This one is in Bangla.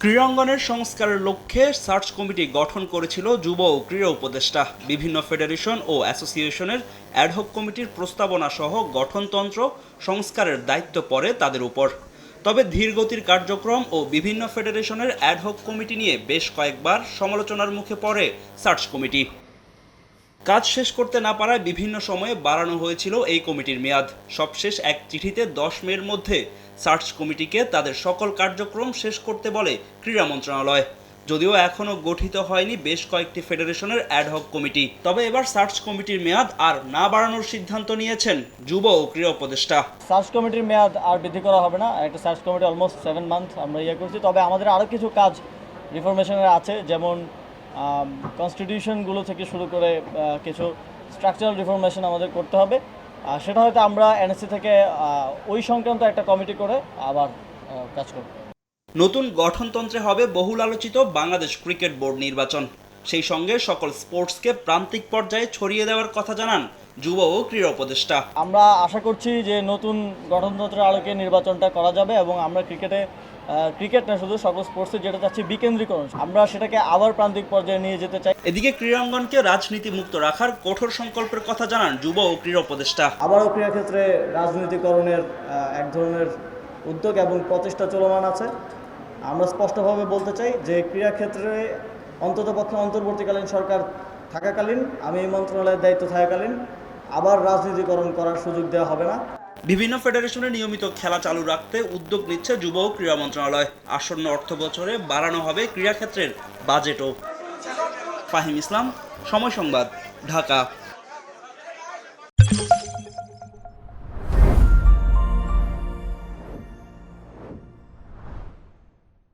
ক্রীড়াঙ্গনের সংস্কারের লক্ষ্যে সার্চ কমিটি গঠন করেছিল যুব ও ক্রীড়া উপদেষ্টা। বিভিন্ন ফেডারেশন ও অ্যাসোসিয়েশনের অ্যাডহক কমিটির প্রস্তাবনা সহ গঠনতন্ত্র সংস্কারের দায়িত্ব পড়ে তাদের উপর। তবে ধীরগতির কার্যক্রম ও বিভিন্ন ফেডারেশনের অ্যাডহক কমিটি নিয়ে বেশ কয়েকবার সমালোচনার মুখে পড়ে সার্চ কমিটি। কাজ শেষ করতে না পারায় বিভিন্ন সময়ে বাড়ানো হয়েছিল এই কমিটির মেয়াদ। সবশেষ এক চিঠিতে দশ মের মধ্যে সার্চ কমিটিকে তাদের সকল কার্যক্রম শেষ করতে বলে ক্রীড়া মন্ত্রণালয়। যদিও এখনও গঠিত হয়নি বেশ কয়েকটি ফেডারেশনের অ্যাডহক কমিটি। তবে এবার সার্চ কমিটির মেয়াদ আর না বাড়ানোর সিদ্ধান্ত নিয়েছেন যুব ও ক্রীড়া উপদেষ্টা। সার্চ কমিটির মেয়াদ আর বৃদ্ধি করা হবে না। একটা search committee almost seven month আমরা ইয়ে করছি। তবে আমাদের আরও কিছু কাজ রিফরমেশনের আছে। যেমন কনস্টিটিউশনগুলো থেকে শুরু করে কিছু স্ট্রাকচারাল রিফরমেশন আমাদের করতে হবে। সেটা হয়তো আমরা এনএসসি থেকে ওই সংক্রান্ত একটা কমিটি করে আবার কাজ করব। নতুন গঠনতন্ত্রে হবে বহুল আলোচিত বাংলাদেশ ক্রিকেট বোর্ড নির্বাচন। সেই সঙ্গে সকল স্পোর্টসকে প্রান্তিক পর্যায়ে ছড়িয়ে দেওয়ার কথা জানান যুব ও ক্রীড়া উপদেষ্টা। আমরা আশা করছি যে নতুন গঠনতন্ত্রের আলোকে নির্বাচনটা করা যাবে এবং আমরা ক্রিকেটে ক্রিকেট না শুধু সকল স্পোর্টসে যেটা চাচ্ছি বিকেন্দ্রীকরণ। আমরা সেটাকে আবার প্রান্তিক পর্যায়ে নিয়ে যেতে চাই। এদিকে ক্রীড়াঙ্গনকে রাজনীতি মুক্ত রাখার কঠোর সংকল্পের কথা জানান যুব ও ক্রীড়া উপদেষ্টা। আবারও ক্রীড়াক্ষেত্রে রাজনীতিকরণের এক ধরনের উদ্যোগ এবং প্রচেষ্টা চলমান আছে। আমরা স্পষ্টভাবে বলতে চাই যে ক্রীড়াক্ষেত্রে অন্ততপক্ষে অন্তর্বর্তীকালীন সরকার থাকাকালীন, আমি এই মন্ত্রণালয়ের দায়িত্ব থাকাকালীন, আবার রাজনীতিকরণ করার সুযোগ দেওয়া হবে না। বিভিন্ন ফেডারেশনে নিয়মিত খেলা চালু রাখতে উদ্যোগ নিচ্ছে যুব ও ক্রীড়া মন্ত্রণালয়। আসন্ন অর্থ বছরে বাড়ানো হবে ক্রীড়াক্ষেত্রের বাজেটও। ফাহিম ইসলাম, সময় সংবাদ, ঢাকা।